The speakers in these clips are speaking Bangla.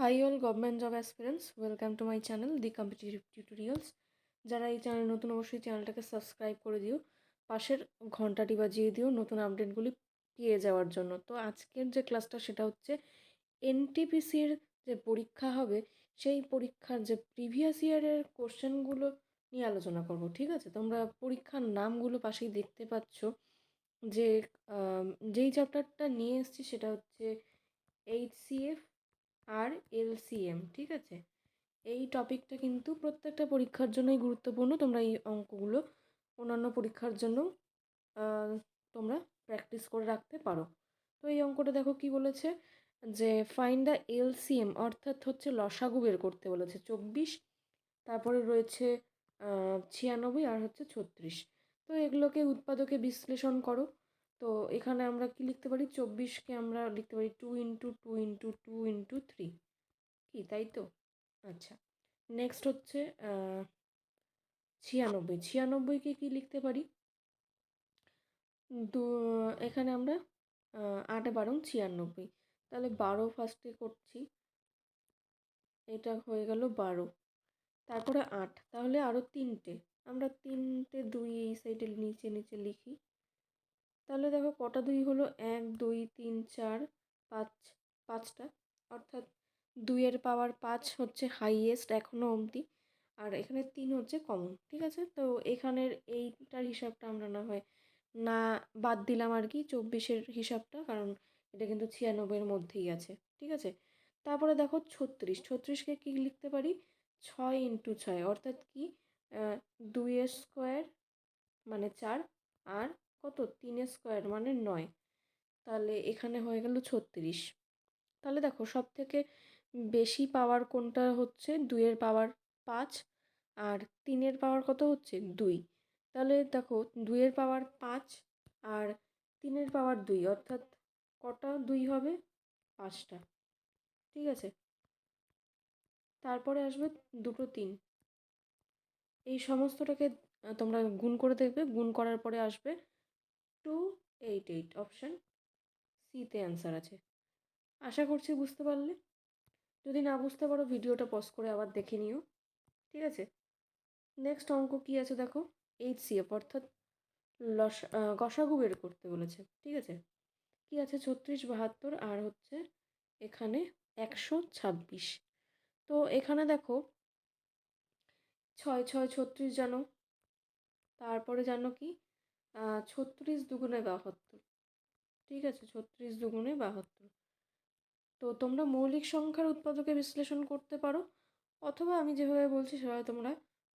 Hi all government job aspirants welcome to my channel the competitive tutorials যারা এই চ্যানেল নতুন, অবশ্যই চ্যানেলটাকে সাবস্ক্রাইব করে দিও। পাশের ঘন্টাটি বাজিয়ে দিও নতুন আপডেটগুলি পেয়ে যাওয়ার জন্য। তো আজকের যে ক্লাসটা সেটা হচ্ছে এনটিপিসির যে পরীক্ষা হবে, সেই পরীক্ষার যে প্রিভিয়াস ইয়ারের কোশ্চেনগুলো নিয়ে আলোচনা করব, ঠিক আছে? তোমরা পরীক্ষার নামগুলো পাশেই দেখতে পাচ্ছ। যে যেই চ্যাপ্টারটা নিয়ে এসেছি সেটা হচ্ছে এইচসিএফ আর এলসিএম, ঠিক আছে? এই টপিকটা কিন্তু প্রত্যেকটা পরীক্ষার জন্যই গুরুত্বপূর্ণ। তোমরা এই অঙ্কগুলো অন্যান্য পরীক্ষার জন্য তোমরা প্র্যাকটিস করে রাখতে পারো। তো এই অঙ্কটা দেখো কি বলেছে? যে ফাইন্ড দ্য এলসিএম অর্থাৎ হচ্ছে লসাগু বের করতে বলেছে, চব্বিশ, তারপরে রয়েছে ছিয়ানব্বই আর হচ্ছে ছত্রিশ। তো এগুলোকে উৎপাদকে বিশ্লেষণ করো। তো এখানে আমরা কি লিখতে পারি? চব্বিশকে আমরা লিখতে পারি two into two into two into three কি, তাই তো? আচ্ছা নেক্সট হচ্ছে ছিয়ানব্বই। ছিয়ানব্বইকে কি লিখতে পারি? দু, এখানে আমরা আট বারং ছিয়ানব্বই। তাহলে বারো ফার্স্টে করছি। এটা হয়ে গেল বারো। তারপরে আট। তাহলে আরও তিনটে। আমরা তিনটে দুই এই সাইডে নিচে নিচে লিখি। তাহলে দেখো কটা দুই হলো? এক, দুই, তিন, চার, পাঁচ, পাঁচটা। অর্থাৎ দুইয়ের পাওয়ার পাঁচ হচ্ছে হাইয়েস্ট এখনও অবধি। আর এখানে তিন হচ্ছে কমন ঠিক আছে? তো এখানের এইটার হিসাবটা আমরা না হয় না বাদ দিলাম আর কি, চব্বিশের হিসাবটা, কারণ এটা কিন্তু ছিয়ানব্বইয়ের মধ্যেই আছে, ঠিক আছে? তারপরে দেখো ছত্রিশ, ছত্রিশকে কী লিখতে পারি? ছয় ইন্টু ছয়, অর্থাৎ কি? দুইয়ের স্কোয়ার মানে চার, আর কত? তিনের স্কোয়ার মানে নয়। তাহলে এখানে হয়ে গেল ছত্রিশ। তাহলে দেখো সব থেকে বেশি পাওয়ার কোনটা হচ্ছে? দুইয়ের পাওয়ার পাঁচ আর তিনের পাওয়ার কত হচ্ছে? দুই। তাহলে দেখো দুইয়ের পাওয়ার পাঁচ আর তিনের পাওয়ার দুই, অর্থাৎ কটা দুই হবে? পাঁচটা। ঠিক আছে? তারপরে আসবে দুটো তিন। এই সমস্তটাকে তোমরা গুণ করে দেখবে। গুণ করার পরে আসবে টু এইট এইট অপশান সিতে অ্যান্সার আছে। আশা করছি বুঝতে পারলে। যদি না বুঝতে পারো, ভিডিওটা পজ করে আবার দেখে নিও। ঠিক আছে? নেক্সট অঙ্ক কী আছে দেখো? এইচ সিএফ অর্থাৎ লস গসাগু বের করতে বলেছে। ঠিক আছে? কি আছে? ছত্রিশ, বাহাত্তর আর হচ্ছে এখানে একশো ছাব্বিশ। তো এখানে দেখো, ছয় ছয়, ছত্রিশ জানো। তারপরে জানো কি? ছত্রিশ দুগুণে বাহাত্তর। ঠিক আছে, ছত্রিশ দুগুণে বাহাত্তর। তো তোমরা মৌলিক সংখ্যার উৎপাদকে বিশ্লেষণ করতে পারো, অথবা আমি যেভাবে বলছি সেভাবে তোমরা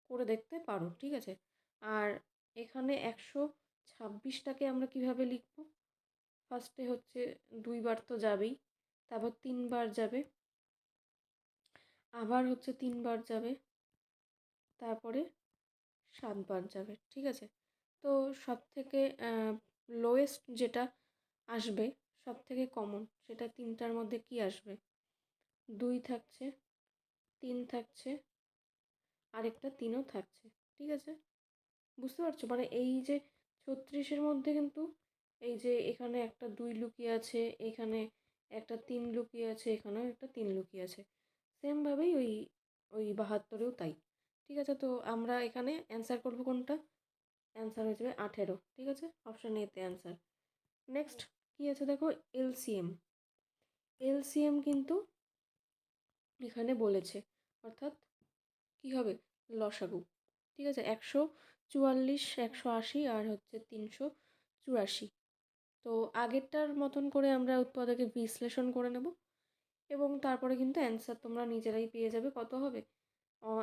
করে দেখতে পারো, ঠিক আছে? আর এখানে একশো ছাব্বিশটাকে আমরা কীভাবে লিখব? ফার্স্টে হচ্ছে দুইবার তো যাবেই, তারপর তিনবার যাবে, আবার হচ্ছে তিনবার যাবে, তারপরে সাতবার যাবে, ঠিক আছে? তো সব থেকে লোয়েস্ট যেটা আসবে সব থেকে কমন সেটা তিনটার মধ্যে কি আসবে? দুই থাকছে, তিন থাকছে, আরেকটা তিনও থাকছে, ঠিক আছে? বুঝতে পারছ? মানে এই যে ছত্রিশের মধ্যে কিন্তু এই যে এখানে একটা দুই লুকিয়ে আছে, এখানে একটা তিন লুকিয়ে আছে, এখানেও একটা তিন লুকিয়ে আছে। সেমভাবেই ওই ওই বাহাত্তরেও তাই, ঠিক আছে? তো আমরা এখানে অ্যান্সার করব কোনটা? অ্যান্সার হয়ে যাবে আঠেরো, ঠিক আছে? অপশান এতে অ্যান্সার নেক্সট কী আছে দেখো? এলসিএম এলসিএম কিন্তু এখানে বলেছে, অর্থাৎ কি হবে? লসাগু, ঠিক আছে? একশো চুয়াল্লিশ, একশো আশি আর হচ্ছে তিনশো চুরাশি। তো আগেরটার মতন করে আমরা উৎপাদকে বিশ্লেষণ করে নেব এবং তারপরে কিন্তু অ্যান্সার তোমরা নিজেরাই পেয়ে যাবে কত হবে?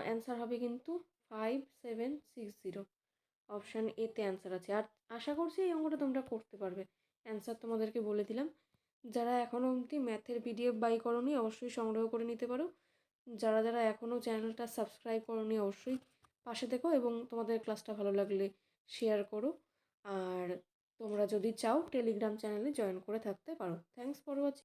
অ্যান্সার হবে কিন্তু five seven six zero option এতে অ্যান্সার আছে। আর আশা করছি এই অঙ্কটা তোমরা করতে পারবে। অ্যান্সার তোমাদেরকে বলে দিলাম। যারা এখনও অবধি ম্যাথের পিডিএফ বাই করনি, অবশ্যই সংগ্রহ করে নিতে পারো। যারা যারা এখনও চ্যানেলটা সাবস্ক্রাইব করনি, অবশ্যই পাশে থেকো এবং তোমাদের ক্লাসটা ভালো লাগলে শেয়ার করো। আর তোমরা যদি চাও টেলিগ্রাম চ্যানেলে জয়েন করে থাকতে পারো। Thanks for watching